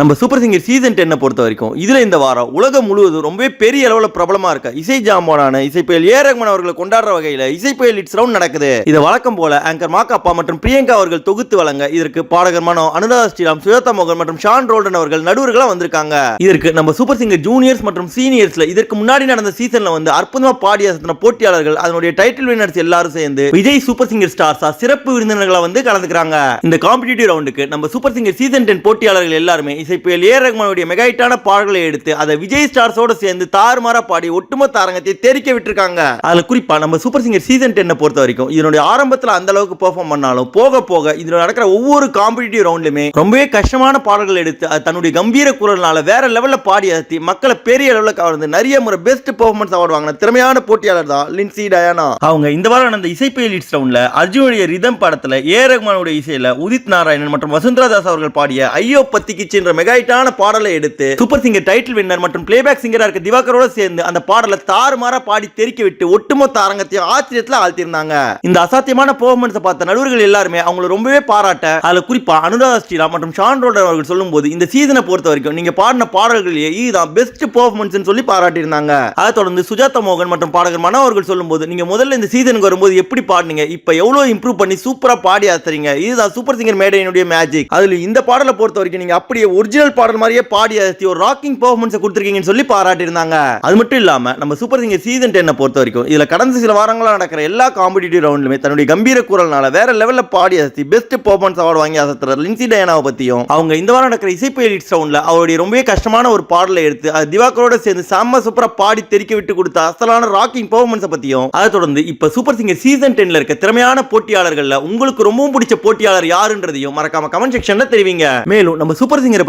நம்ம super singer season டென்னை பொறுத்த வரைக்கும் இதுல இந்த வாரம் உலகம் முழுவதும் ரொம்பவே பெரிய அளவில் பிரபலமா இருக்க இசை ஜாம்பானான இசைப்புயல் ஏ ரஹ்மான் அவர்களை கொண்டாடுற வகையில இசைப்புயல் இட்ஸ் ரவுண்ட் நடக்குது. இது வழக்கம் போல ஆங்கர் மாக்காப்பா மற்றும் பிரியங்கா அவர்கள் தொகுத்து வழங்க இதற்கு பாடகர் மனோ அனுராதா ஸ்ரீராம் சுயதா மோகன் மற்றும் ஷான் ரோல்டன் அவர்கள் நடுவர்களாக வந்திருக்காங்க. இதற்கு நம்ம சூப்பர் சிங்கர் ஜூனியர்ஸ் மற்றும் சீனியர்ஸ்ல இதற்கு முன்னாடி நடந்த சீசன்ல வந்து அற்புதமாக பாடி அசத்தின போட்டியாளர்கள் அதனுடைய டைட்டில் வினர்ஸ் எல்லாரும் சேர்ந்து விஜய் சூப்பர் சிங்கர் ஸ்டார்ஸா சிறப்பு விருந்தினர்களை வந்து கலந்துக்கிறாங்க. இந்த காம்படிட்டிவ் ரவுண்டுக்கு நம்ம சூப்பர் சிங்கர் சீசன் டென் போட்டியாளர்கள் எல்லாருமே இசைப்புயல் ஏ ரஹ்மானுடைய மெகாயிட்டான பாடல்களை எடுத்து அதை விஜய் ஸ்டார்ஸோட சேர்ந்து தாறுமாறா பாடி ஒட்டுமொத்த அரங்கத்தை தெரிக்க விட்டுருக்காங்க. அதில் குறிப்பா நம்ம சூப்பர் சிங்கர் சீசன் டென்னை பொறுத்த வரைக்கும் இதனுடைய ஆரம்பத்தில் அந்த அளவுக்கு பெர்ஃபார்ம் பண்ணாலும் போக போக இதில் நடக்கிற ஒவ்வொரு காம்படிட்டிவ் ரவுண்ட்லயுமே ரொம்பவே கஷ்டமான பாடல்கள் எடுத்து அது தன்னுடைய கம்பீர குரல்னால வேற லெவலில் பாடி அசத்தி மக்களை பெரிய லெவலில் கவர்ந்து நிறைய முறை பெஸ்ட் பெர்ஃபார்மன்ஸ் அவார்டு வாங்கின திறமையான போட்டியாளர் தான் லின்சி டயானா. அவங்க இந்த வாரம் நடந்த இசைப்பயல் லீட்ஸ் ரவுண்டில் அர்ஜுனுடைய ரிதம் படத்தில் ஏ ரகுமானுடைய இசையில் உதித் நாராயணன் மற்றும் வசுந்தரா தாஸ் அவர்கள் பாடிய ஐயோ பத்திக்கிச்சு என்ற மெகாயிட்டான பாடலை எடுத்து சூப்பர் சிங்கர் டைட்டில் வின்னர் மற்றும் பிளேபேக் சிங்கராக இருக்க திவாகரோட சேர்ந்து அந்த பாடலை தாறுமாறா பாடி தெரிக்க விட்டு ஒட்டுமொத்த அரங்கத்தையும் ஆச்சரியத்தில் ஆழ்த்திருந்தாங்க இந்த அசாத்தியமான பெர்ஃபார்மன்ஸ் பார்த்த நடுவர்கள் எல்லாருமே அவங்கள ரொம்பவே பாராட்ட அதில் குறிப்பா அனுராதா ஸ்ரீராம் மற்றும் ஷான் ரோடர் அவர்கள் சொல்லும்போது இந்த சீசனை பொறுத்த வரைக்கும் நீங்க பாடின பாடல்களையே இதுதான் பெஸ்ட் பெர்ஃபார்மன்ஸ் சொல்லி பாராட்டியிருந்தாங்க. அதை தொடர்ந்து சுஜாதா மோகன் மற்றும் பாடகர் மனோ அவர்கள் சொல்லும்போது நீங்க முதல்ல இந்த சீசனுக்கு வரும்போது எப்படி பாடுனீங்க? இப்போ எவ்வளோ இம்ப்ரூவ் பண்ணி சூப்பராக பாடி ஆத்துறீங்க? இதுதான் சூப்பர் சிங்கர் மேடையினுடைய மேஜிக் அதில் இந்த பாடலை பொறுத்த வரைக்கும் நீங்க அப்படியே ஒரிஜினல் பாடல் மாதிரியே பாடி அசத்தி ஒரு ராக்கிங் பெர்ஃபார்மன்ஸ் கொடுத்துருக்கீங்கன்னு சொல்லி பாராட்டியிருந்தாங்க. அது மட்டும் இல்லாமல் நம்ம சூப்பர் சிங்கர் சீசன் டென்னை பொறுத்த வரைக்கும் இதில் கடந்த சில வாரங்களா நடக்கிற எல்லா காம்படிட்டிவ் ரவுண்ட்லுமே தன்னுடைய கம்பீர குரல்னால வேற லெவலில் பாடி அசத்தி பெஸ்ட் பெர்ஃபார்மன்ஸ் அவார்டு வாங்கி அசத்துற லின்சி டயனாவை பற்றியும் அவங்க இந்த வாரம் நடக்கிற இசைப்பு எலிட்ஸ் ரவுண்டில் அவருடைய ரொம்பவே கஷ்டமான ஒரு பாடலை எடுத்து அது திவாகரோட சேர்ந்து செம்ம சூப்பராக பாடி தெரிக்க விட்டு கொடுத்த அசலான ராக்கிங் பெர்ஃபார்மன்ஸை பற்றியும் அதை தொடர்ந்து இப்போ சூப்பர் சிங்கர் சீசன் டென்ல இருக்க திறமையான போட்டியாளர்களில் உங்களுக்கு ரொம்பவும் பிடிச்ச போட்டியாளர் யாருன்றதையும் மறக்காம கமெண்ட் செக்ஷனில் தெரிவிங்க. மேலும் நம்ம சூப்பர் சிங்கரை